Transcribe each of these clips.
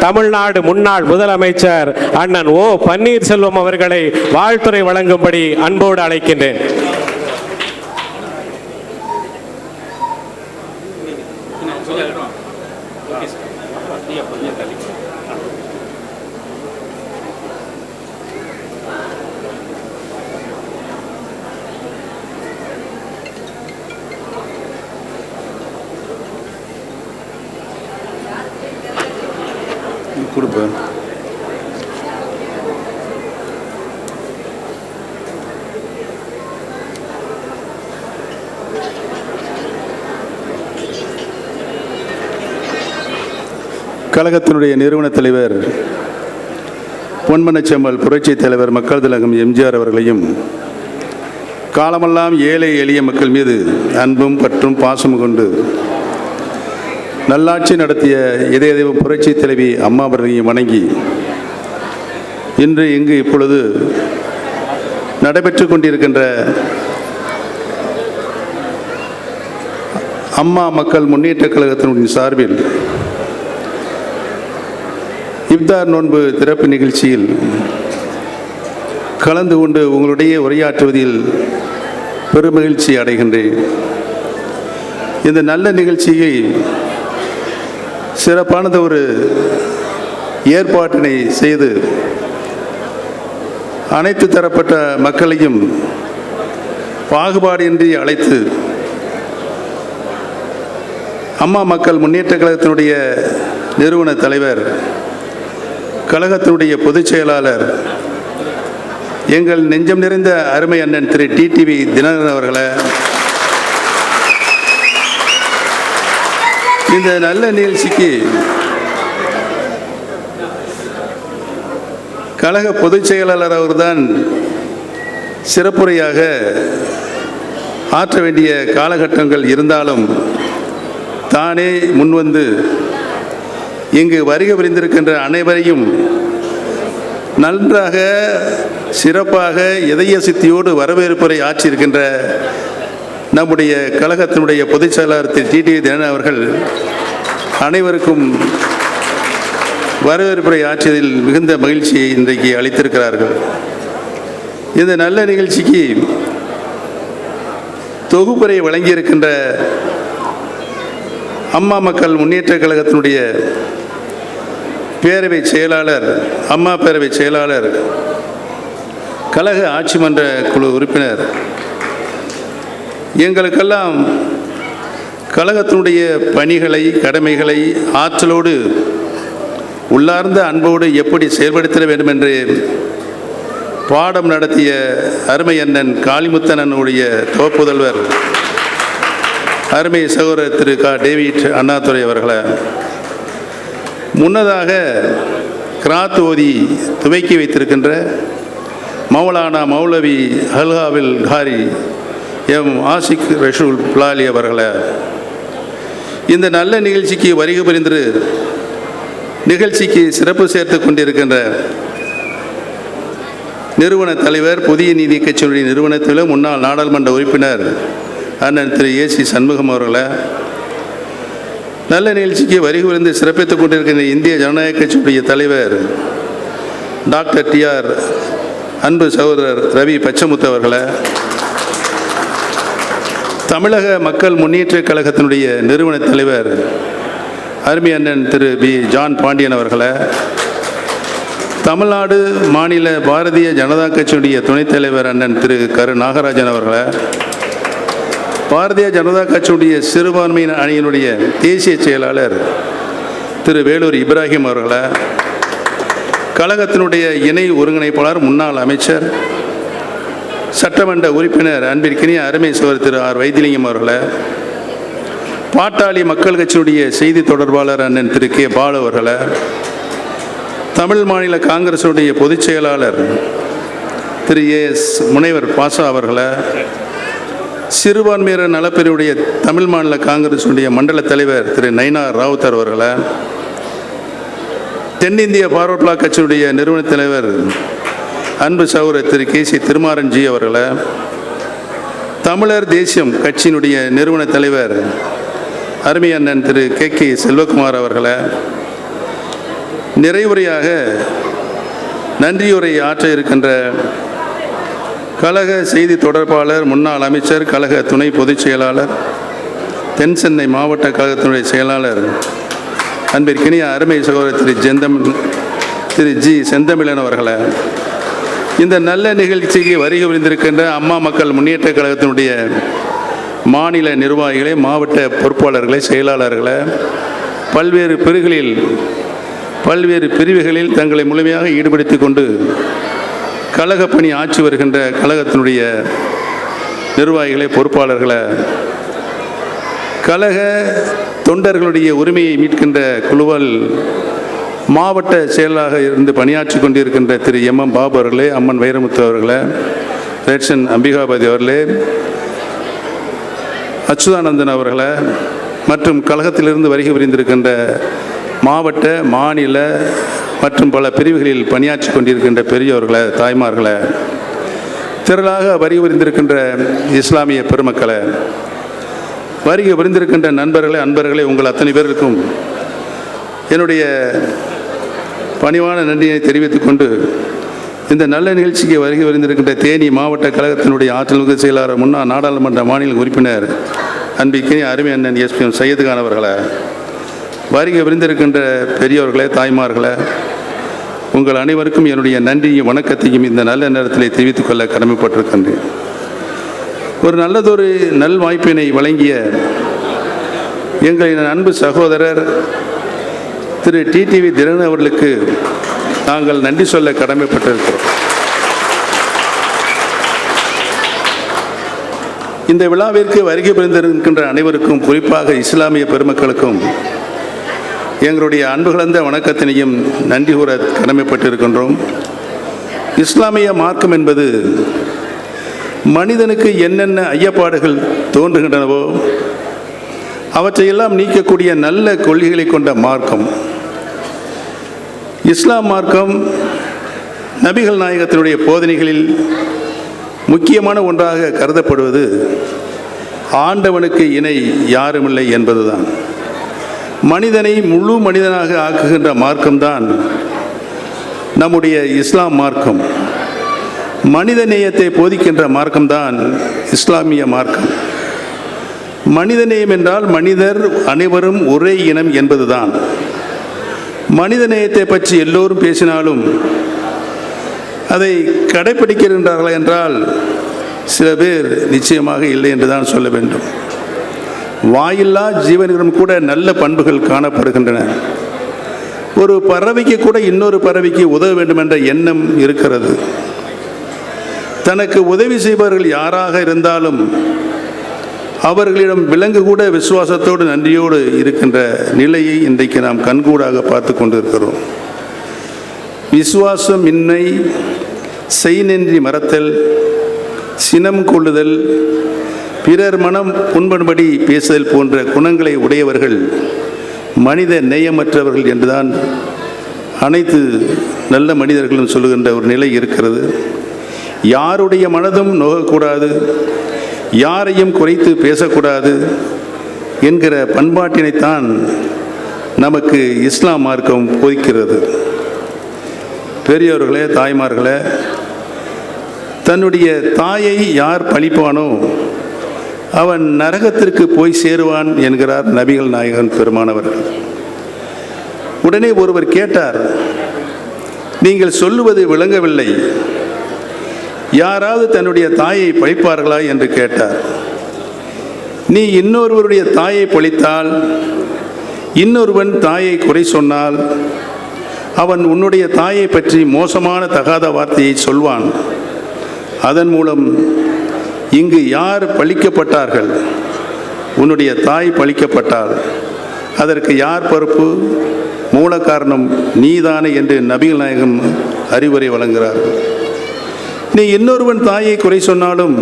தமிழ்நாடு முன்னாள் முதலமைச்சர் அண்ணன் ஓ பன்னீர்செல்வம் அவர்களை வாழ்த்துரை வழங்கும்படி அன்போடு அழைக்கின்றேன். கொடுப்பேன் கழகத்தினுடைய நிறுவன தலைவர் பொன்மனச்செம்மல் புரட்சித் தலைவர் மக்கள் திலகம் எம்ஜிஆர் அவர்களையும் காலமெல்லாம் ஏழை எளிய மக்கள் மீது அன்பும் பற்றும் பாசமும் கொண்டு நல்லாட்சி நடத்திய இதய புரட்சி தலைவி அம்மா அவர்களையும் வணங்கி இன்று இங்கு இப்பொழுது நடைபெற்று கொண்டிருக்கின்ற அம்மா மக்கள் முன்னேற்ற கழகத்தினுடைய சார்பில் இப்தார் நோன்பு திறப்பு நிகழ்ச்சியில் கலந்து கொண்டு உங்களுடைய உரையாற்றுவதில் பெருமகிழ்ச்சி அடைகின்றேன். இந்த நல்ல நிகழ்ச்சியை சிறப்பானது ஒரு ஏற்பாட்டினை செய்து அனைத்து தரப்பட்ட மக்களையும் பாகுபாடின்றி அழைத்து அம்மா மக்கள் முன்னேற்ற கழகத்தினுடைய நிறுவன தலைவர் கழகத்தினுடைய பொதுச் செயலாளர் எங்கள் நெஞ்சம் நிறைந்த அருமை அண்ணன் திரு டிடிவி தினகரன் அவர்களை இந்த நல்ல நிகழ்ச்சிக்கு கழக பொதுச் செயலாளர் அவர்தான் சிறப்புரையாக ஆற்ற வேண்டிய காலகட்டங்கள் இருந்தாலும் தானே முன்வந்து இங்கு வருகை புரிந்திருக்கின்ற அனைவரையும் நன்றாக சிறப்பாக இதய சித்தியோடு வரவேற்புரை ஆற்றியிருக்கின்ற நம்முடைய கழகத்தினுடைய பொதுச் செயலாளர் திரு டிடி தினன் அவர்கள் அனைவருக்கும் வரவேற்புரை ஆற்றியதில் மிகுந்த மகிழ்ச்சியை இன்றைக்கு அளித்திருக்கிறார்கள். இந்த நல்ல நிகழ்ச்சிக்கு தொகுப்புரை வழங்கியிருக்கின்ற அம்மா மக்கள் முன்னேற்ற கழகத்தினுடைய பேரவை செயலாளர் அம்மா பேரவை செயலாளர் கழக ஆட்சி மன்ற குழு உறுப்பினர் எங்களுக்கெல்லாம் கழகத்தினுடைய பணிகளை கடமைகளை ஆற்றலோடு உள்ளார்ந்த அன்போடு எப்படி செயல்படுத்த வேண்டும் என்று பாடம் நடத்திய அருமை அண்ணன் காளிமுத்தனனுடைய தோப்புதல்வர் அருமை சகோதரர் திரு கா. டேவிட் அண்ணாதுரை அவர்களை முன்னதாக கிராத் ஓதி துவக்கி வைத்திருக்கின்ற மௌலானா மௌலவி ஹல்ஹாவில் ஹாரி எம் ஆசிக் ரஷூல் புலாலி அவர்களை இந்த நல்ல நிகழ்ச்சிக்கு வருகை புரிந்து நிகழ்ச்சிக்கு சிறப்பு சேர்த்து கொண்டிருக்கின்ற நிறுவன தலைவர் புதிய நீதி கட்சியினுடைய நிறுவனத்தில் முன்னாள் நாடாளுமன்ற உறுப்பினர் அண்ணன் திரு ஏசி சண்முகம் அவர்களை நல்ல நிகழ்ச்சிக்கு வருகை புரிந்து சிறப்பித்துக் கொண்டிருக்கின்ற இந்திய ஜனநாயக கட்சியுடைய தலைவர் டாக்டர் டிஆர் அன்பு சகோதரர் ரவி பச்சமுத்து அவர்களை தமிழக மக்கள் முன்னேற்ற கழகத்தினுடைய நிறுவன தலைவர் அருமை அண்ணன் திரு பி ஜான் பாண்டியன் அவர்களை தமிழ்நாடு மாநில பாரதிய ஜனதா கட்சியுடைய துணைத் தலைவர் அண்ணன் திரு கரு நாகராஜன் அவர்களை பாரதிய ஜனதா கட்சியுடைய சிறுபான்மையின் அணியினுடைய தேசிய செயலாளர் திரு வேலூர் இப்ராஹிம் அவர்களை கழகத்தினுடைய இணை ஒருங்கிணைப்பாளர் முன்னாள் அமைச்சர் சட்டமன்ற உறுப்பினர் அன்பிற்கினிய அருமை திரு ஆர் வைத்திலிங்கம் அவர்களை பாட்டாளி மக்கள் கட்சியுடைய செய்தி தொடர்பாளர் அண்ணன் திரு கே பாலு அவர்களை தமிழ் மாநில காங்கிரசுடைய பொதுச் செயலாளர் திரு எஸ் முனைவர் பாசா அவர்களை சிறுபான்மையினர் நலப்பிரிவுடைய தமிழ் மாநில காங்கிரசுடைய மண்டல தலைவர் திரு நைனா ராவுத்தர் அவர்களை தென்னிந்திய பார்வர்ட் பிளாக் கட்சியுடைய நிறுவன தலைவர் அன்பு சௌர திரு கே சி திருமாறன் ஜி அவர்களை தமிழர் தேசியம் கட்சியினுடைய நிறுவன தலைவர் அருமை அண்ணன் திரு கே கே செல்வகுமார் அவர்களை நிறைவுரையாக நன்றியுரை ஆற்ற இருக்கின்ற கழக செய்தி தொடர்பாளர் முன்னாள் அமைச்சர் கழக துணை பொதுச் செயலாளர் தென் சென்னை மாவட்ட கழகத்தினுடைய செயலாளர் அன்பிற்கினிய அருமை சகோதரர் திரு ஜெந்தம் திரு ஜி செந்தமிழன் அவர்களை இந்த நல்ல நிகழ்ச்சிக்கு வருகை புரிந்திருக்கின்ற அம்மா மக்கள் முன்னேற்ற கழகத்தினுடைய மாநில நிர்வாகிகளை மாவட்ட பொறுப்பாளர்களை செயலாளர்களை பல்வேறு பிரிவுகளில் பல்வேறு பிரிவுகளில் தங்களை முழுமையாக ஈடுபடுத்தி கொண்டு கழக பணி ஆற்றி வருகின்ற கழகத்தினுடைய நிர்வாகிகளை பொறுப்பாளர்களை கழக தொண்டர்களுடைய உரிமையை மீட்கின்ற குழுவால் மாவட்ட செயலாக இருந்து பணியாற்றி கொண்டிருக்கின்ற திரு எம் எம் பாபு அவர்களே அம்மன் வைரமுத்து அவர்களே ரேட்சன் அம்பிகாபதி அவர்களே அச்சுதானந்தன் அவர்களே மற்றும் கழகத்திலிருந்து வருகை புரிந்திருக்கின்ற மாவட்ட மாநில மற்றும் பல பிரிவுகளில் பணியாற்றி கொண்டிருக்கின்ற பெரியவர்களை தாய்மார்களை திரளாக வருகை புரிந்திருக்கின்ற இஸ்லாமிய பெருமக்களை வருகை புரிந்திருக்கின்ற நண்பர்களே அன்பர்களே உங்கள் அத்தனை பேருக்கும் என்னுடைய பணிவான நன்றியை தெரிவித்துக் கொண்டு இந்த நல்ல நிகழ்ச்சிக்கு வருகை வந்திருக்கின்ற தேனி மாவட்ட கழகத்தினுடைய ஆற்றல் மிகு செயலாளர் முன்னாள் நாடாளுமன்ற மாநில உறுப்பினர் அன்பிக்கினி அருமை அண்ணன் எஸ்பிஎம் சையது கான் அவர்களை வருகை விருந்திருக்கின்ற பெரியவர்களே தாய்மார்களே உங்கள் அனைவருக்கும் என்னுடைய நன்றியும் வணக்கத்தையும் இந்த நல்ல நேரத்தில் தெரிவித்துக் கொள்ள கடமைப்பட்டிருக்கின்றேன். ஒரு நல்லதொரு நல் வாய்ப்பினை வழங்கிய எங்களின் அன்பு சகோதரர் திரு டிடிவி தினன் அவர்களுக்கு நாங்கள் நன்றி சொல்ல கடமைப்பட்டிருக்கிறோம். இந்த விழாவிற்கு வருகை புரிந்திருக்கின்ற அனைவருக்கும் குறிப்பாக இஸ்லாமிய பெருமக்களுக்கும் எங்களுடைய அன்பு கலந்த வணக்கத்தினையும் நன்றி கூற கடமைப்பட்டிருக்கின்றோம். இஸ்லாமிய மார்க்கம் என்பது மனிதனுக்கு என்னென்ன ஐயப்பாடுகள் தோன்றுகின்றனவோ அவற்றையெல்லாம் நீக்கக்கூடிய நல்ல கொள்கைகளை கொண்ட மார்க்கம். இஸ்லாம் மார்க்கம் நபிகள் நாயகத்தினுடைய போதனைகளில் முக்கியமான ஒன்றாக கருதப்படுவது ஆண்டவனுக்கு இணை யாருமில்லை என்பதுதான். மனிதனை முழு மனிதனாக ஆக்குகின்ற மார்க்கம்தான் நம்முடைய இஸ்லாம் மார்க்கம். மனித நேயத்தை போதிக்கின்ற மார்க்கம்தான் இஸ்லாமிய மார்க்கம். மனிதநேயம் என்றால் மனிதர் அனைவரும் ஒரே இனம் என்பதுதான். மனிதநேயத்தை பற்றி எல்லோரும் பேசினாலும் அதை கடைப்பிடிக்கின்றார்களா என்றால் சில பேர் நிச்சயமாக இல்லை என்று தான் சொல்ல வேண்டும். வாயில்லா ஜீவனிடம் கூட நல்ல பண்புகள் காணப்படுகின்றன. ஒரு பறவைக்கு கூட இன்னொரு பறவைக்கு உதவ வேண்டும் என்ற எண்ணம் இருக்கிறது. தனக்கு உதவி செய்பவர்கள் யாராக இருந்தாலும் அவர்களிடம் விலங்கு கூட விசுவாசத்தோடு நன்றியோடு இருக்கின்ற நிலையை இன்றைக்கு நாம் கண்கூடாக பார்த்து கொண்டிருக்கிறோம். விசுவாசம் இன்மை செய்நன்றி மறத்தல் சினம் கொள்ளுதல் பிறர் மனம் புண்படும்படி பேசுதல் போன்ற குணங்களை உடையவர்கள் மனித நேயமற்றவர்கள் என்றுதான் அனைத்து நல்ல மனிதர்களும் சொல்லுகின்ற ஒரு நிலை இருக்கிறது. யாருடைய மனதும் நோகக்கூடாது. யாரையும் குறைத்து பேசக்கூடாது என்கிற பண்பாட்டினைத்தான் நமக்கு இஸ்லாம் மார்க்கம் போதிக்கிறது பெரியவர்களே தாய்மார்களே தன்னுடைய தாயை யார் பழிப்பானோ அவன் நரகத்திற்கு போய் சேருவான் என்கிறார் நபிகள் நாயகன் பெருமானவர்கள். உடனே ஒருவர் கேட்டார் நீங்கள் சொல்லுவது விளங்கவில்லை. யாராவது தன்னுடைய தாயை பழிப்பார்களா என்று கேட்டார். நீ இன்னொருவருடைய தாயை பழித்தால் இன்னொருவன் தாயை குறை சொன்னால் அவன் உன்னுடைய தாயை பற்றி மோசமான தகாத வார்த்தையை சொல்வான். அதன் மூலம் இங்கு யார் பழிக்கப்பட்டார்கள்? உன்னுடைய தாய் பழிக்கப்பட்டால் அதற்கு யார் பொறுப்பு? மூல காரணம் நீதானே என்று நபிகள் நாயகம் அறிவுரை வழங்குகிறார்கள். நீ இன்னொருவன் தாயை குறை சொன்னாலும்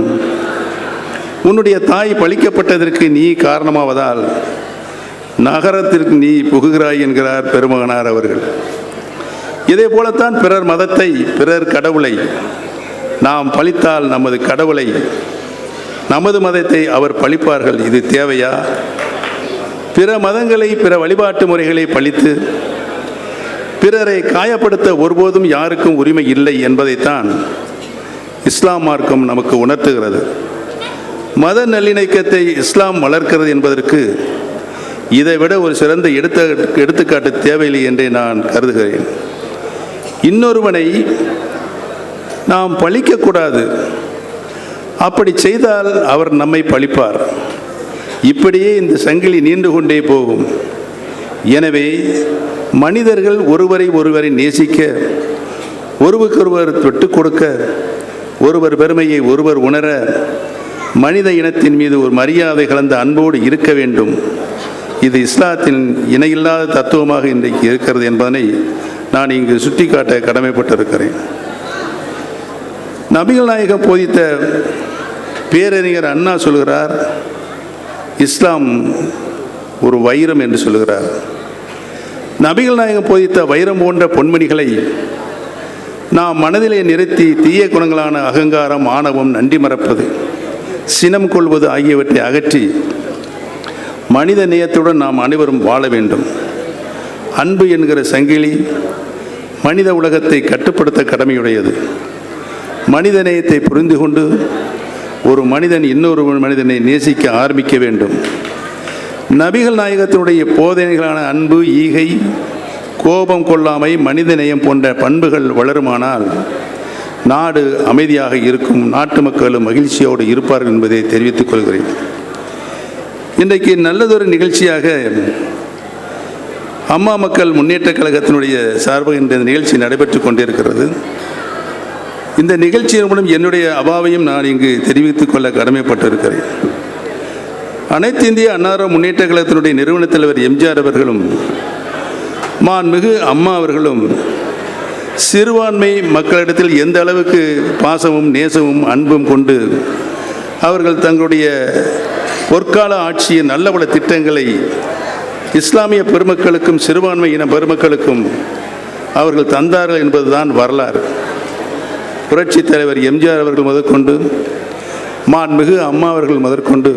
உன்னுடைய தாய் பழிக்கப்பட்டதற்கு நீ காரணமாவதால் நகரத்திற்கு நீ புகுகிறாய் என்கிறார் பெருமகனார் அவர்கள். இதே போலத்தான் பிறர் மதத்தை பிறர் கடவுளை நாம் பழித்தால் நமது கடவுளை நமது மதத்தை அவர் பழிப்பார்கள் இது தேவையா? பிற மதங்களை பிற வழிபாட்டு முறைகளை பழித்து பிறரை காயப்படுத்த ஒருபோதும் யாருக்கும் உரிமை இல்லை என்பதைத்தான் இஸ்லாம் மார்க்கம் நமக்கு உணர்த்துகிறது. மத நல்லிணக்கத்தை இஸ்லாம் வளர்க்கிறது என்பதற்கு இதைவிட ஒரு சிறந்த எடுத்த எடுத்துக்காட்டு தேவையில்லை என்றே நான் கருதுகிறேன். இன்னொருவனை நாம் பழிக்கக்கூடாது. அப்படி செய்தால் அவர் நம்மை பழிப்பார். இப்படியே இந்த சங்கிலி நீண்டு கொண்டே போகும். எனவே மனிதர்கள் ஒருவரை ஒருவரை நேசிக்க ஒருவருக்கொருவர் தொட்டு கொடுக்க ஒருவர் பெருமையை ஒருவர் உணர மனித இனத்தின் மீது ஒரு மரியாதை கலந்த அன்போடு இருக்க வேண்டும். இது இஸ்லாத்தின் இணையில்லாத தத்துவமாக இன்றைக்கு இருக்கிறது என்பதனை நான் இங்கு சுட்டிக்காட்ட கடமைப்பட்டிருக்கிறேன். நபிகள் நாயகம் போதித்த பேரறிஞர் அண்ணா சொல்கிறார் இஸ்லாம் ஒரு வைரம் என்று சொல்கிறார். நபிகள் நாயகம் போதித்த வைரம் போன்ற பொன்மணிகளை நாம் மனதிலே நிறுத்தி தீய குணங்களான அகங்காரம் ஆணவம் நன்றி மறப்பது சினம் கொள்வது ஆகியவற்றை அகற்றி மனித நேயத்துடன் நாம் அனைவரும் வாழ வேண்டும். அன்பு என்கிற சங்கிலி மனித உலகத்தை கட்டுப்படுத்த கடமையுடையது. மனித நேயத்தை புரிந்து கொண்டு ஒரு மனிதன் இன்னொரு மனிதனை நேசிக்க ஆரம்பிக்க வேண்டும். நபிகள் நாயகத்தினுடைய போதனைகளான அன்பு ஈகை கோபம் கொள்ளாமை மனிதநேயம் போன்ற பண்புகள் வளருமானால் நாடு அமைதியாக இருக்கும் நாட்டு மக்களும் மகிழ்ச்சியோடு இருப்பார்கள் என்பதை தெரிவித்துக் கொள்கிறேன். இன்றைக்கு நல்லதொரு நிகழ்ச்சியாக அம்மா மக்கள் முன்னேற்றக் கழகத்தினுடைய சார்பாக இந்த நிகழ்ச்சி நடைபெற்று கொண்டிருக்கிறது. இந்த நிகழ்ச்சியின் மூலம் என்னுடைய அபாவையும் நான் இங்கு தெரிவித்துக் கொள்ள கடமைப்பட்டிருக்கிறேன். அனைத்து இந்திய அன்னார முன்னேற்ற கழகத்தினுடைய நிறுவனத் தலைவர் எம்ஜிஆர் அவர்களும் மாண்புமிகு அம்மா அவர்களும் சிறுபான்மை மக்களிடத்தில் எந்த அளவுக்கு பாசமும் நேசமும் அன்பும் கொண்டு அவர்கள் தங்களுடைய பொற்கால ஆட்சியின் நல்ல பல திட்டங்களை இஸ்லாமிய பெருமக்களுக்கும் சிறுபான்மை இன பெருமக்களுக்கும் அவர்கள் தந்தார்கள் என்பதுதான் வரலாறு. புரட்சித் தலைவர் எம்ஜிஆர் அவர்கள் முதற்கொண்டு மாண்புமிகு அம்மா அவர்கள் முதற்கொண்டு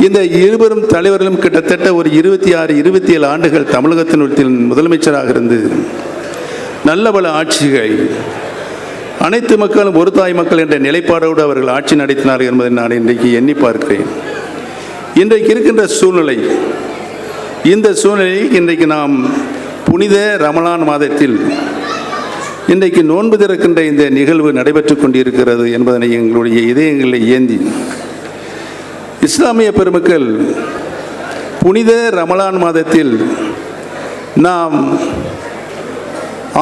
இந்த இருவரும் தலைவர்களும் கிட்டத்தட்ட ஒரு இருபத்தி ஆறு இருபத்தி ஏழு ஆண்டுகள் தமிழகத்தின் முதலமைச்சராக இருந்து நல்ல பல ஆட்சிகள் அனைத்து மக்களும் ஒரு தாய் மக்கள் என்ற நிலைப்பாடோடு அவர்கள் ஆட்சி நடத்தினார்கள் என்பதை நான் இன்றைக்கு எண்ணி பார்க்கிறேன். இன்றைக்கு இருக்கின்ற சூழ்நிலை இந்த சூழ்நிலையில் இன்றைக்கு நாம் புனித ரமலான் மாதத்தில் இன்றைக்கு நோன்பு திறக்கின்ற இந்த நிகழ்வு நடைபெற்று கொண்டிருக்கிறது என்பதனை எங்களுடைய இதயங்களில் ஏந்தி இஸ்லாமிய பெருமக்கள் புனித ரமலான் மாதத்தில் நாம்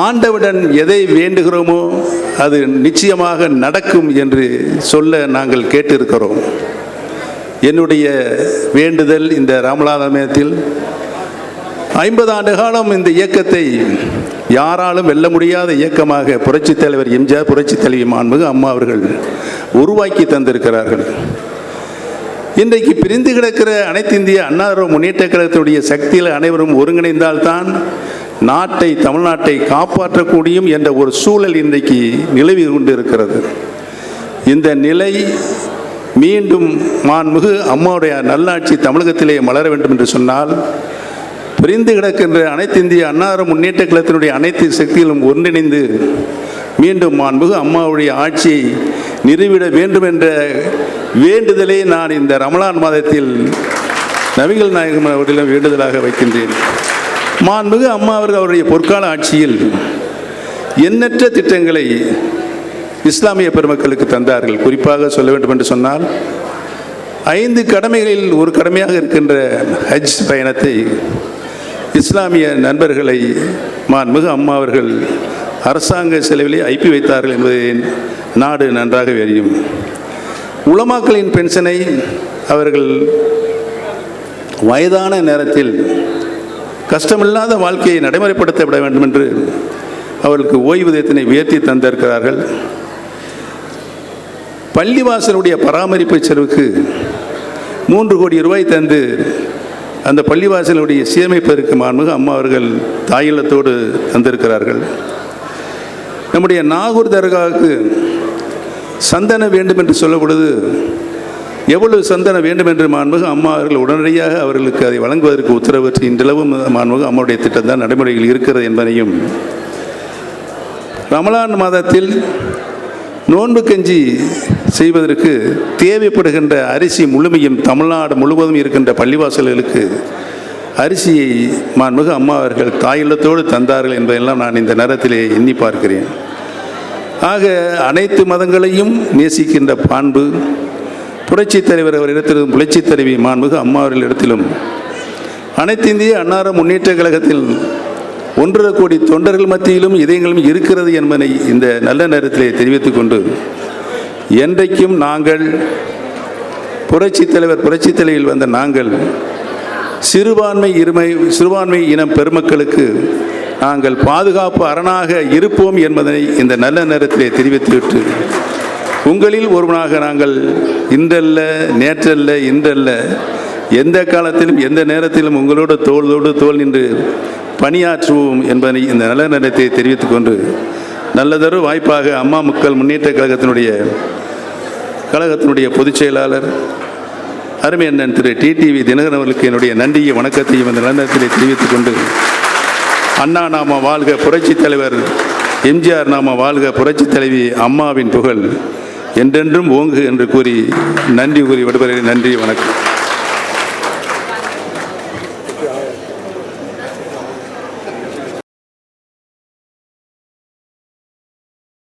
ஆண்டவுடன் எதை வேண்டுகிறோமோ அது நிச்சயமாக நடக்கும் என்று சொல்ல நாங்கள் கேட்டிருக்கிறோம். என்னுடைய வேண்டுதல் இந்த ராமலாதமயத்தில் ஐம்பது ஆண்டு காலம் இந்த இயக்கத்தை யாராலும் வெல்ல முடியாத இயக்கமாக புரட்சித் தலைவர் எம்ஜிஆர் புரட்சித் தலைவி மாண்புமிகு அம்மா அவர்கள் உருவாக்கி தந்திருக்கிறார்கள். இன்றைக்கு பிரிந்து கிடக்கிற அனைத்து இந்திய அண்ணாதிராவிட முன்னேற்ற கழகத்துடைய சக்தியில் அனைவரும் ஒருங்கிணைந்தால்தான் நாட்டை தமிழ்நாட்டை காப்பாற்றக்கூடியும் என்ற ஒரு சூழல் இன்றைக்கு நிலவி கொண்டிருக்கிறது. இந்த நிலை மீண்டும் மாண்புமிகு அம்மாவுடைய நல்லாட்சி தமிழகத்திலே மலர வேண்டும் என்று சொன்னால் பிரிந்து கிடக்கின்ற அனைத்து இந்திய அன்னார முன்னேற்ற கழகத்தினுடைய அனைத்து சக்திகளும் ஒன்றிணைந்து மீண்டும் மாண்புமிகு அம்மாவுடைய ஆட்சியை நிறுவிட வேண்டும் என்ற வேண்டுதலை நான் இந்த ரமலான் மாதத்தில் நபிகள் நாயகம் அவர்களிடம் வேண்டுதலாக வைக்கின்றேன். மாண்புமிகு அம்மா அவர்கள் அவருடைய பொற்கால ஆட்சியில் எண்ணற்ற திட்டங்களை இஸ்லாமிய பெருமக்களுக்கு தந்தார்கள். குறிப்பாக சொல்ல வேண்டும் என்று சொன்னால் ஐந்து கடமைகளில் ஒரு கடமையாக இருக்கின்ற ஹஜ் பயணத்தை இஸ்லாமிய நண்பர்களை மாண்புமிகு அம்மா அவர்கள் அரசாங்க செலவிலே ஐப்பி வைத்தார்கள் என்பதை நாடு நன்றாக எரியும் உளமாக்களின் பென்ஷனை அவர்கள் வயதான நேரத்தில் கஷ்டமில்லாத வாழ்க்கையை நடைமுறைப்படுத்த விட வேண்டும் என்று அவர்களுக்கு ஓய்வூதியத்தினை உயர்த்தி தந்திருக்கிறார்கள். பள்ளிவாசலுடைய பராமரிப்பு செலவுக்கு மூன்று கோடி ரூபாய் தந்து அந்த பள்ளிவாசலுடைய சீரமைப்பதற்கு மாண்புமிகு அம்மா அவர்கள் தாயிலத்தோடு தந்திருக்கிறார்கள். நம்முடைய நாகூர் தர்காவுக்கு சந்தனம் வேண்டும் என்று சொல்லக்கூடாது எவ்வளவு சந்தனம் வேண்டும் என்று மாண்புக அம்மா அவர்கள் உடனடியாக அவர்களுக்கு அதை வழங்குவதற்கு உத்தரவிட்டு இன்றளவும் மாண்புக அம்மாவுடைய திட்டம் தான் நடைமுறையில் இருக்கிறது என்பதையும் ரமலான் மாதத்தில் நோன்பு கஞ்சி செய்வதற்கு தேவைப்படுகின்ற அரிசி முழுமையும் தமிழ்நாடு முழுவதும் இருக்கின்ற பள்ளிவாசல்களுக்கு அரிசியை மாண்புக அம்மா அவர்கள் தாயுள்ளத்தோடு தந்தார்கள் என்பதெல்லாம் நான் இந்த நேரத்திலே எண்ணி பார்க்கிறேன். ஆக அனைத்து மதங்களையும் நேசிக்கின்ற பாண்பு புரட்சித் தலைவர் அவரிடத்திலும் புரட்சித் தலைவி மாண்புக அம்மாவர்கள் இடத்திலும் அனைத்து இந்திய அன்னார முன்னேற்ற கழகத்தில் ஒன்றரை கோடி தொண்டர்கள் மத்தியிலும் இதயங்களும் இருக்கிறது என்பதை இந்த நல்ல நேரத்திலே தெரிவித்துக் கொண்டு என்றைக்கும் நாங்கள் புரட்சித் தலைவர் புரட்சித் தலைவில் வந்த நாங்கள் சிறுபான்மை இருமை சிறுபான்மை இனம் பெருமக்களுக்கு நாங்கள் பாதுகாப்பு அரணாக இருப்போம் என்பதனை இந்த நல்ல நேரத்திலே தெரிவித்துவிட்டு உங்களில் ஒருவனாக நாங்கள் இன்றல்ல நேற்றல்ல இன்றல்ல எந்த காலத்திலும் எந்த நேரத்திலும் உங்களோடு தோளோடு தோல் நின்று பணியாற்றுவோம் என்பதை இந்த நல்ல நேரத்தை தெரிவித்துக் கொண்டு நல்லதொரு வாய்ப்பாக அம்மா மக்கள் முன்னேற்ற கழகத்தினுடைய கழகத்தினுடைய பொதுச் செயலாளர் அருமை அண்ணன் திரு டிடிவி தினகரன் அவர்களுக்கு என்னுடைய நன்றியை வணக்கத்தையும் இந்த நிலநரத்திலே தெரிவித்துக் கொண்டு அண்ணா நாம வாழ்க புரட்சித் தலைவர் எம்ஜிஆர் நாம வாழ்க புரட்சித் தலைவி அம்மாவின் புகழ். என்றென்றும் ஓங்கு என்று கூறி நன்றி கூறி விடுபடுகிறேன் நன்றி வணக்கம்.